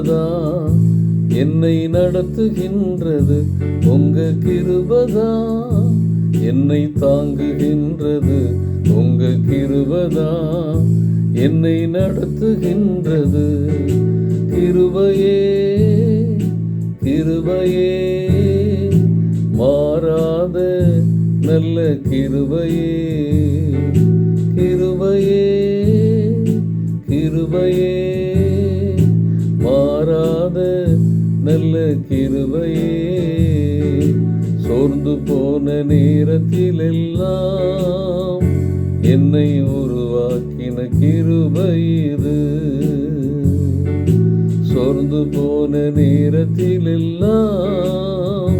கிருபதா என்னை நடத்துகின்றது உங்க கிருபதா என்னை தாங்குகின்றது உங்க கிருபதா என்னை நடத்துகின்றது கிருபையே கிருபையே. மாறாத நல்ல கிருபையே கிருபையே கிருபையே. நல்ல கிருபையே சோர்ந்து போன நேரத்தில் எல்லாம் என்னை உருவாக்கின கிருபை இது. சோர்ந்து போன நேரத்தில் எல்லாம்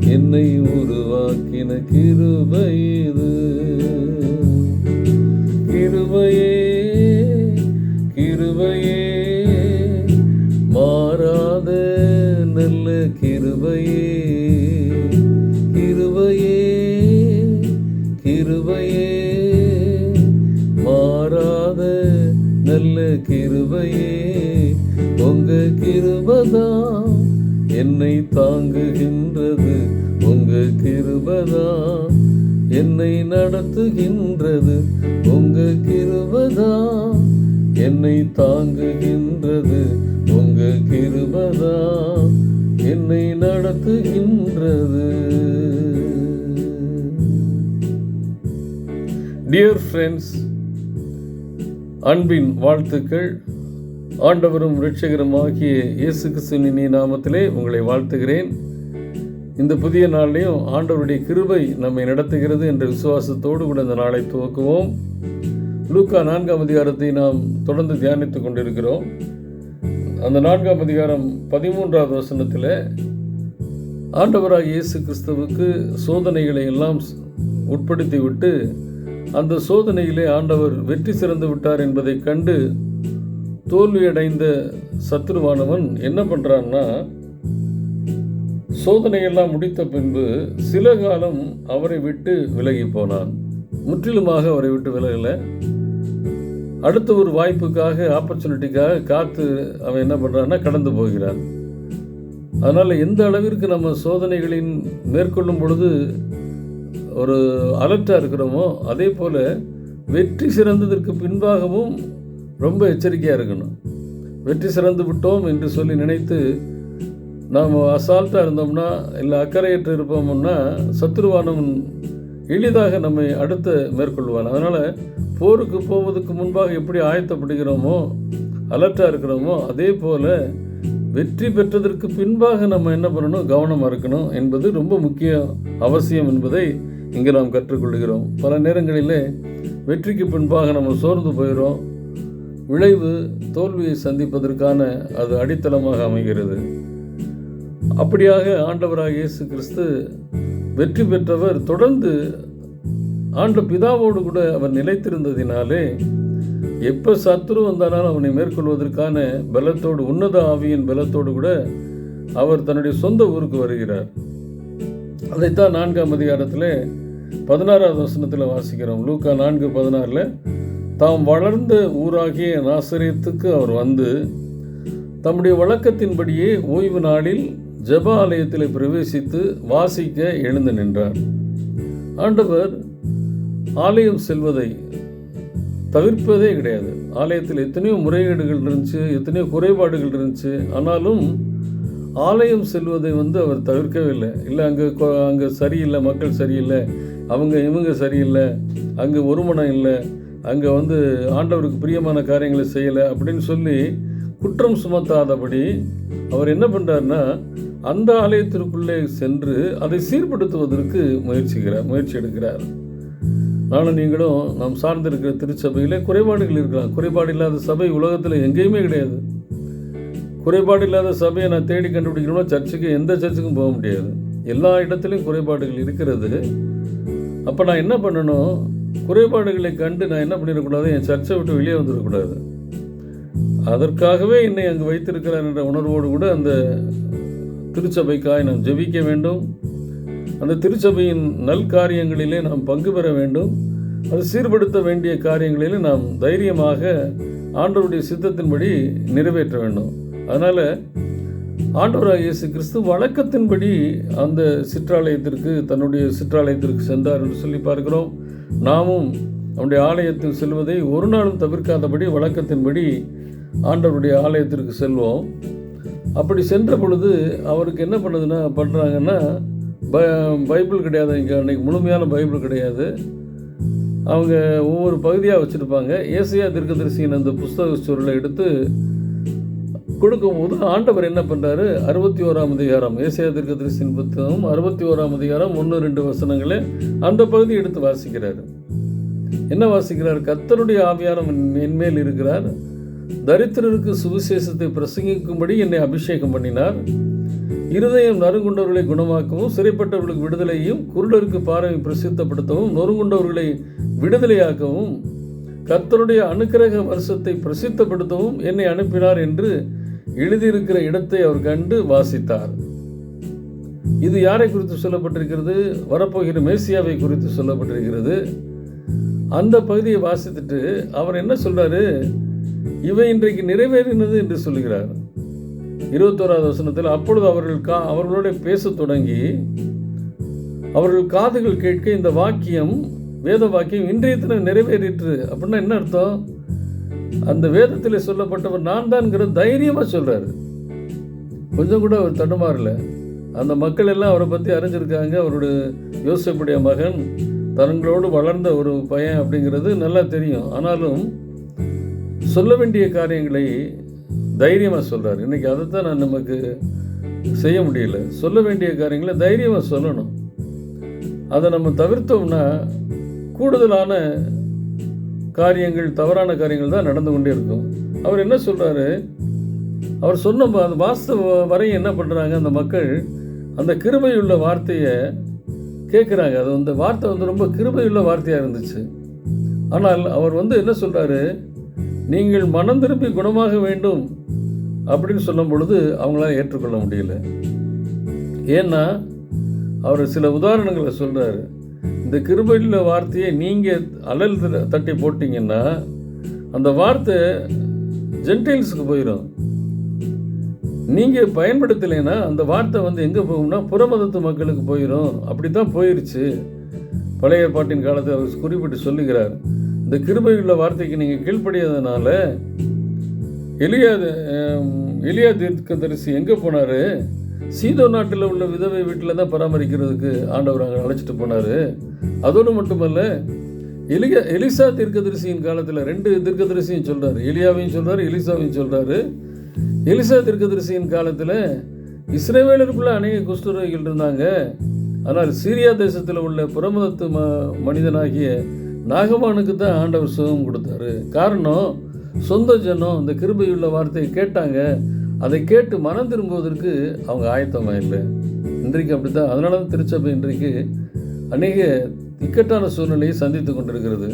என்னை உருவாக்கின கிருபை இது. கிருபையே கிருபையே. கிருபதா என்னை நடத்துகின்றது உங்க கிருபதா? என்னை தாங்குகின்றது உங்க கிருபதா? என்னை நடத்துகின்றது. டியர் ஃப்ரெண்ட்ஸ் அன்பின் வாழ்த்துக்கள். ஆண்டவரும் இரட்சகருமாகிய இயேசு கிறிஸ்துவின் நாமத்திலே உங்களை வாழ்த்துகிறேன். இந்த புதிய நாள்லையும் ஆண்டவருடைய கிருபை நம்மை நடத்துகிறது என்ற விசுவாசத்தோடு கூட இந்த நாளை துவக்குவோம். லூக்கா நான்காம் அதிகாரத்தை நாம் தொடர்ந்து தியானித்துக் கொண்டிருக்கிறோம். அந்த நான்காம் அதிகாரம் பதிமூன்றாவது வசனத்தில் ஆண்டவராக இயேசு கிறிஸ்துவுக்கு சோதனைகளை எல்லாம் உட்படுத்தி விட்டு அந்த சோதனையிலே ஆண்டவர் வெற்றி சிறந்து விட்டார் என்பதை கண்டு தோல்வியடைந்த சத்ருவானவன் என்ன பண்ணுறான்னா சோதனையெல்லாம் முடித்த பின்பு சில காலம் அவரை விட்டு விலகி போனான். முற்றிலுமாக அவரை விட்டு விலகலை. அடுத்த ஒரு வாய்ப்புக்காக ஆப்பர்ச்சுனிட்டிக்காக காத்து அவன் என்ன பண்ணுறான்னா கடந்து போகிறான். அதனால் எந்த அளவிற்கு நம்ம சோதனைகளின் மேற்கொள்ளும் பொழுது ஒரு அலர்ட்டாக இருக்கிறோமோ அதே போல் வெற்றி சிறந்ததற்கு பின்பாகவும் ரொம்ப எச்சரிக்கையாக இருக்கணும். வெற்றி சிறந்து விட்டோம் என்று சொல்லி நினைத்து நாம் அசால்ட்டாக இருந்தோம்னா இல்லை அக்கறையற்று இருப்போம்னா சத்ருவானவன் எளிதாக நம்மை அடுத்த மேற்கொள்வான். அதனால் போருக்கு போவதற்கு முன்பாக எப்படி ஆயத்தப்படுகிறோமோ அலர்ட்டாக இருக்கிறோமோ அதே போல் வெற்றி பெற்றதற்கு பின்பாக நம்ம என்ன பண்ணணும்? கவனமாக இருக்கணும் என்பது ரொம்ப முக்கிய அவசியம் என்பதை இங்கே நாம் கற்றுக்கொள்கிறோம். பல நேரங்களிலே வெற்றிக்கு பின்பாக நம்ம சோர்ந்து போயிடும் விளைவு தோல்வியை சந்திப்பதற்கான அது அடித்தளமாக அமைகிறது. அப்படியாக ஆண்டவராக இயேசு கிறிஸ்து வெற்றி பெற்றவர் தொடர்ந்து ஆண்ட பிதாவோடு கூட அவர் நிலைத்திருந்ததினாலே எப்போ சத்ரு வந்தாலும் அவனை மேற்கொள்வதற்கான பலத்தோடு உன்னத ஆவியின் பலத்தோடு கூட அவர் தன்னுடைய சொந்த ஊருக்கு வருகிறார். அதைத்தான் நான்காம் அதிகாரத்தில் பதினாறாவது வசனத்தில் வாசிக்கிறோம். லூக்கா நான்கு பதினாறில் தாம் வளர்ந்த ஊராகிய நாசரியத்துக்கு அவர் வந்து தம்முடைய வழக்கத்தின்படியே ஓய்வு நாளில் ஜப ஆலயத்தில் பிரவேசித்து வாசிக்க எழுந்து நின்றார். ஆண்டவர் ஆலயம் செல்வதை தவிர்ப்பதே கிடையாது. ஆலயத்தில் எத்தனையோ முறைகேடுகள் இருந்துச்சு எத்தனையோ குறைபாடுகள் இருந்துச்சு. ஆனாலும் ஆலயம் செல்வதை வந்து அவர் தவிர்க்கவே இல்லை. இல்லை அங்கே அங்கே சரியில்லை மக்கள் சரியில்லை அவங்க இவங்க சரியில்லை அங்கே ஒருமனம் இல்லை அங்கே வந்து ஆண்டவருக்கு பிரியமான காரியங்களை செய்யலை அப்படின்னு சொல்லி குற்றம் சுமத்தாதபடி அவர் என்ன பண்ணுறாருன்னா அந்த ஆலயத்திற்குள்ளே சென்று அதை சீர்படுத்துவதற்கு முயற்சிக்கிறார் முயற்சி எடுக்கிறார் நானும் நீங்களும் நாம் சார்ந்திருக்கிற திருச்சபையிலே குறைபாடுகள் இருக்கலாம். குறைபாடு இல்லாத சபை உலகத்தில் எங்கேயுமே கிடையாது. குறைபாடு இல்லாத சபையை நான் தேடி கண்டுபிடிக்கணும்னா சர்ச்சுக்கு எந்த சர்ச்சுக்கும் போக முடியாது. எல்லா இடத்துலையும் குறைபாடுகள் இருக்கிறது. அப்போ நான் என்ன பண்ணணும்? குறைபாடுகளை கண்டு நான் என்ன பண்ணிடக்கூடாது? என் சர்ச்சை விட்டு வெளியே வந்துடக்கூடாது. அதற்காகவே என்னை அங்கு வைத்திருக்கிறார் என்ற உணர்வோடு கூட அந்த திருச்சபைக்காய் நாம் ஜெபிக்க வேண்டும். அந்த திருச்சபையின் நல் காரியங்களிலே நாம் பங்கு பெற வேண்டும். அது சீர்படுத்த வேண்டிய காரியங்களிலே நாம் தைரியமாக ஆண்டவருடைய சித்தத்தின்படி நிறைவேற்ற வேண்டும். அதனால் ஆண்டவராக இயேசு கிறிஸ்து வழக்கத்தின்படி அந்த சிற்றாலயத்திற்கு தன்னுடைய சிற்றாலயத்திற்கு சென்றார் என்று சொல்லி பார்க்கிறோம். நாமும் அவனுடைய ஆலயத்தில் செல்வதை ஒரு நாளும் தவிர்க்காதபடி வழக்கத்தின்படி ஆண்டவருடைய ஆலயத்திற்கு செல்வோம். அப்படி சென்ற பொழுது அவருக்கு என்ன பண்ணுதுன்னா பண்ணுறாங்கன்னா ப பைபிள் கிடையாது. இங்கே அன்றைக்கி முழுமையான பைபிள் கிடையாது. அவங்க ஒவ்வொரு பகுதியாக வச்சுருப்பாங்க. ஏசியா தீர்க்கதரிசியின் அந்த புஸ்தக சுருளை எடுத்து கொடுக்கும்போது ஆண்டவர் என்ன பண்ணுறாரு அறுபத்தி ஓராம் அதிகாரம். ஏசியா தீர்க்கதரிசியின் புத்தகம் அறுபத்தி ஓராம் அதிகாரம் ஒன்று ரெண்டு வசனங்களே அந்த பகுதி எடுத்து வாசிக்கிறார். என்ன வாசிக்கிறார்? கத்தருடைய ஆவியாரம் என்மேல் இருக்கிறார். தரித்திரருக்கு சுவிசேஷத்தை பிரசங்கிக்கும்படி என்னை அபிஷேகம் பண்ணினார். இருதயம் நறுங்குண்டவர்களை குணமாக்கவும் சிறைப்பட்டவர்களுக்கு விடுதலையும் குருடருக்கு பாறை பிரசித்தப்படுத்தவும் நொறுங்குண்டவர்களை விடுதலையாக்கவும் கத்தருடைய அனுக்கிரக வருஷத்தை பிரசித்தப்படுத்தவும் என்னை அனுப்பினார் என்று எழுதியிருக்கிற இடத்தை அவர் கண்டு வாசித்தார். இது யாரை குறித்து சொல்லப்பட்டிருக்கிறது? வரப்போகிற மேசியாவை குறித்து சொல்லப்பட்டிருக்கிறது. அந்த பகுதியை வாசித்துட்டு அவர் என்ன சொல்றாரு? இவை இன்றைக்கு நிறைவேறினது என்று சொல்லுகிறார். இருபத்தோராவது வசனத்தில் அப்பொழுது அவர்கள் கா அவர்களோட பேசத் தொடங்கி அவர்கள் காதுகள் கேட்க இந்த வாக்கியம் வேத வாக்கியம் இன்றைய தினம் நிறைவேறிற்று. அப்படின்னா என்ன அர்த்தம்? அந்த வேதத்தில் சொல்லப்பட்டவர் நான் தான்ங்கிற தைரியமாக சொல்கிறாரு கொஞ்சம் கூட அவர் தடுமாறல. அந்த மக்கள் எல்லாம் அவரை பற்றி அறிஞ்சிருக்காங்க. அவருடைய யோசிப்புடைய மகன் தங்களோடு வளர்ந்த ஒரு பையன் அப்படிங்கிறது நல்லா தெரியும். ஆனாலும் சொல்ல வேண்டிய காரியங்களை தைரியமாக சொல்கிறார் இன்றைக்கி அதை தான் நான் நமக்கு செய்ய முடியல. சொல்ல வேண்டிய காரியங்களை தைரியமாக சொல்லணும். அதை நம்ம தவிர்த்தோம்னா கூடுதலான காரியங்கள் தவறான காரியங்கள் தான் நடந்து கொண்டே இருக்கும். அவர் என்ன சொல்கிறாரு அவர் சொன்ன அந்த வாஸ்தவ வரையும் என்ன பண்ணுறாங்க அந்த மக்கள் அந்த கிருபையுள்ள வார்த்தையை கேட்குறாங்க அது அந்த வார்த்தை வந்து ரொம்ப கிருபையுள்ள வார்த்தையாக இருந்துச்சு. ஆனால் அவர் வந்து என்ன சொல்கிறாரு நீங்கள் மனம் திரும்பி குணமாக வேண்டும் அப்படின்னு சொல்லும் பொழுது அவங்களால ஏற்றுக்கொள்ள முடியல. ஏன்னா அவர் சில உதாரணங்களை சொல்கிறாரு இந்த கிருபையில் வார்த்தையை நீங்கள் அலல் தட்டி போட்டிங்கன்னா அந்த வார்த்தை ஜென்டைல்ஸுக்கு போயிடும் நீங்கள் பயன்படுத்தலைன்னா அந்த வார்த்தை வந்து எங்கே போகும்னா புறமதத்து மக்களுக்கு போயிடும் அப்படி தான் போயிடுச்சு பழைய பாட்டின் காலத்தை அவர் குறிப்பிட்டு சொல்லுகிறார். இந்த கிருபையுள்ள வார்த்தைக்கு நீங்கள் கீழ்ப்படியாதனால எலியா அஹ், எலியா தீர்க்கதரிசி எங்கே போனார்? சீதோ நாட்டில் உள்ள விதவை வீட்டில் தான் பராமரிக்கிறதுக்கு ஆண்டவர் அங்கே அழைச்சிட்டு போனார். அதோடு மட்டுமல்ல எலியா எலிசா தீர்க்கதரிசியின் காலத்தில் ரெண்டு தீர்க்கதரிசியும் சொல்கிறார் எலியாவையும் சொல்கிறார் எலிசாவையும் சொல்கிறாரு எலிசா தீர்க்கதரிசியின் காலத்தில் இஸ்ரேவேலருக்குள்ள அநேக குஷ்டரோகிகள் இருந்தாங்க. ஆனால் சீரியா தேசத்தில் உள்ள புறமதத்து ம மனிதனாகிய நாகவானுக்கு தான் ஆண்டவர் சுகம் கொடுத்தாரு. காரணம் சொந்த ஜனம் இந்த கிருபையுள்ள வார்த்தையை கேட்டாங்க. அதை கேட்டு மனம் திரும்புவதற்கு அவங்க ஆயத்தமாக இல்லை. இன்றைக்கு அப்படி தான் அதனால தான் திருச்சபை இன்றைக்கு அநேக இக்கட்டான சூழ்நிலையை சந்தித்து கொண்டிருக்கிறது.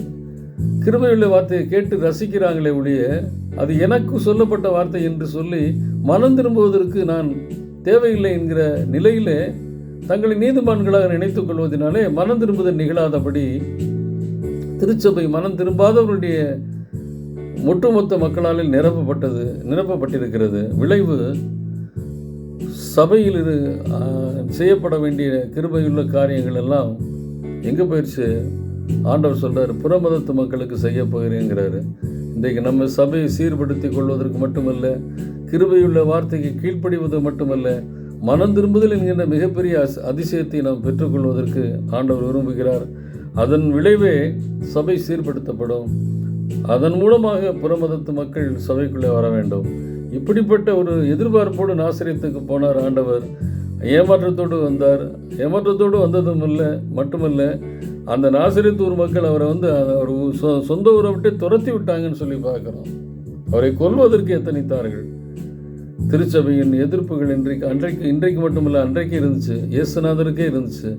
கிருபையுள்ள வார்த்தையை கேட்டு ரசிக்கிறாங்களே ஒழிய அது எனக்கு சொல்லப்பட்ட வார்த்தை என்று சொல்லி மனம் திரும்புவதற்கு நான் தேவையில்லை என்கிற நிலையிலே தங்களை நீதிமான்களாக நினைத்துக் கொள்வதனாலே மனம் திரும்புதல் நிகழாதபடி திருச்சபை மனம் திரும்பாதவருடைய ஒட்டுமொத்த மக்களால் நிரப்பப்பட்டது நிரப்பப்பட்டிருக்கிறது. விளைவு சபையில் இரு செய்யப்பட வேண்டிய கிருபையுள்ள காரியங்கள் எல்லாம் எங்கே போயிடுச்சு ஆண்டவர் சொல்கிறார் புறமதத்து மக்களுக்கு செய்ய போகிறேங்கிறாரு. இன்றைக்கு நம்ம சபையை சீர்படுத்தி கொள்வதற்கு மட்டுமல்ல கிருபையுள்ள வார்த்தைக்கு கீழ்ப்படிவது மட்டுமல்ல மனம் திரும்புதல் என்கின்ற மிகப்பெரிய அஸ்- அதிசயத்தை நாம் பெற்றுக்கொள்வதற்கு ஆண்டவர் விரும்புகிறார். அதன் விளைவே சபை சீர்படுத்தப்படும். அதன் மூலமாக புறமதத்து மக்கள் சபைக்குள்ளே வர வேண்டும். இப்படிப்பட்ட ஒரு எதிர்பார்ப்போடு நாசிரியத்துக்கு போனார் ஆண்டவர். ஏமாற்றத்தோடு வந்தார். ஏமாற்றத்தோடு வந்ததும் இல்லை மட்டுமல்ல அந்த நாசிரியத்தூர் மக்கள் அவரை வந்து அவர் சொந்த ஊரை விட்டு துரத்தி விட்டாங்கன்னு சொல்லி பார்க்குறோம். அவரை கொல்வதற்கு எத்தனித்தார்கள்? திருச்சபையின் எதிர்ப்புகள் இன்றைக்கு அன்றைக்கு இன்றைக்கு மட்டுமில்லை அன்றைக்கு இருந்துச்சு. இயேசுநாதருக்கே இருந்துச்சு.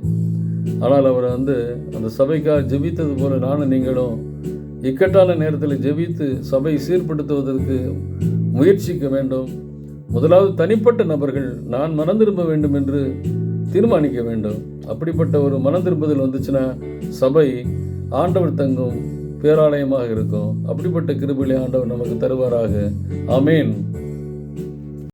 ஆனால் அவர் வந்து அந்த சபைக்காக ஜெபித்தது போல நானும் நீங்களும் இக்கட்டான நேரத்தில் ஜெபித்து சபை சீர்படுத்துவதற்கு முயற்சிக்க வேண்டும். முதலாவது தனிப்பட்ட நபர்கள் நான் மனம் திரும்ப வேண்டும் என்று தீர்மானிக்க வேண்டும். அப்படிப்பட்ட ஒரு மனம் திரும்புதல் வந்துச்சுன்னா சபை ஆண்டவர் தங்கும் பேராலயமாக இருக்கும். அப்படிப்பட்ட கிருபிலை ஆண்டவர் நமக்கு தருவாராக. அமேன்